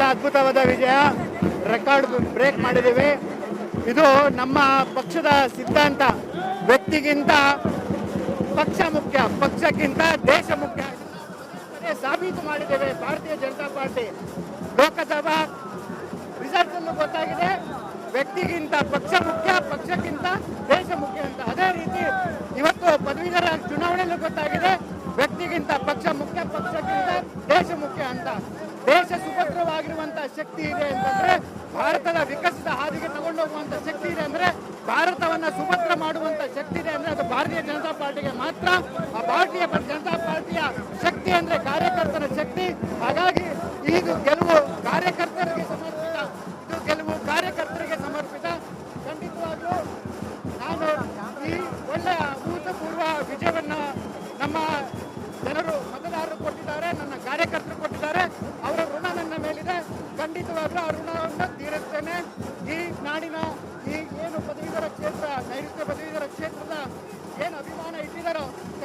ಬಹಳ ಅದ್ಭುತವಾದ ವಿಜಯ. Record break ಮಾಡಿದ್ದೀವಿ. ಇದು ನಮ್ಮ ಪಕ್ಷದ ಸಿದ್ಧಾಂತ. ವ್ಯಕ್ತಿಗಿಂತ ಪಕ್ಷ ಮುಖ್ಯ, ಪಕ್ಷಕ್ಕಿಂತ ದೇಶ ಮುಖ್ಯ. ಸಾಬೀತು ಮಾಡಿದ್ದೇವೆ ಭಾರತೀಯ ಜನತಾ ಪಾರ್ಟಿ. ಲೋಕಸಭಾ ರಿಸಲ್ಟ್ ಅಲ್ಲೂ ಗೊತ್ತಾಗಿದೆ. ವ್ಯಕ್ತಿಗಿಂತ ಪಕ್ಷ ಮುಖ್ಯ, ಪಕ್ಷಕ್ಕಿಂತ ದೇಶ ಮುಖ್ಯ ಅಂತ. ಅದೇ ರೀತಿ ಇವತ್ತು ಪದವೀಧರ ಚುನಾವಣೆಯಲ್ಲೂ ಗೊತ್ತಾಗಿದೆ. ವ್ಯಕ್ತಿಗಿಂತ ಪಕ್ಷ ಮುಖ್ಯ, ಪಕ್ಷಕ್ಕಿಂತ ದೇಶ ಮುಖ್ಯ ಅಂತ. ದೇಶ ಸುಭದ್ರವಾಗಿರುವಂತ ಶಕ್ತಿ ಇದೆ ಅಂತಂದ್ರೆ, ಭಾರತದ ವಿಕಸಿತ ಹಾದಿಗೆ ತಗೊಂಡೋಗುವಂತ ಶಕ್ತಿ ಇದೆ ಅಂದ್ರೆ, ಭಾರತವನ್ನ ಸುಭದ್ರ ಮಾಡುವಂತ ಶಕ್ತಿ ಇದೆ ಅಂದ್ರೆ ಅದು ಭಾರತೀಯ ಜನತಾ ಪಾರ್ಟಿಗೆ ಮಾತ್ರ. ಆ ಭಾರತೀಯ ಜನತಾ ಪಾರ್ಟಿಯ ಶಕ್ತಿ ಅಂದ್ರೆ ಕಾರ್ಯಕರ್ತರ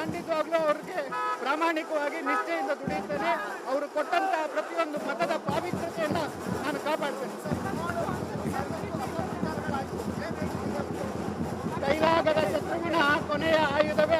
ಖಂಡಿತವಾಗ್ಲೂ ಅವ್ರಿಗೆ ಪ್ರಾಮಾಣಿಕವಾಗಿ ನಿಷ್ಠೆಯಿಂದ ದುಡಿಯುತ್ತೇನೆ. ಅವರು ಕೊಟ್ಟಂತಹ ಪ್ರತಿಯೊಂದು ಮತದ ಪಾವಿತ್ರ್ಯತೆಯನ್ನ ನಾನು ಕಾಪಾಡ್ತೇನೆ. ಕೈಲಾಗದ ಶತ್ರುಗುಣ ಕೊನೆಯ ಆಯುಧವೇ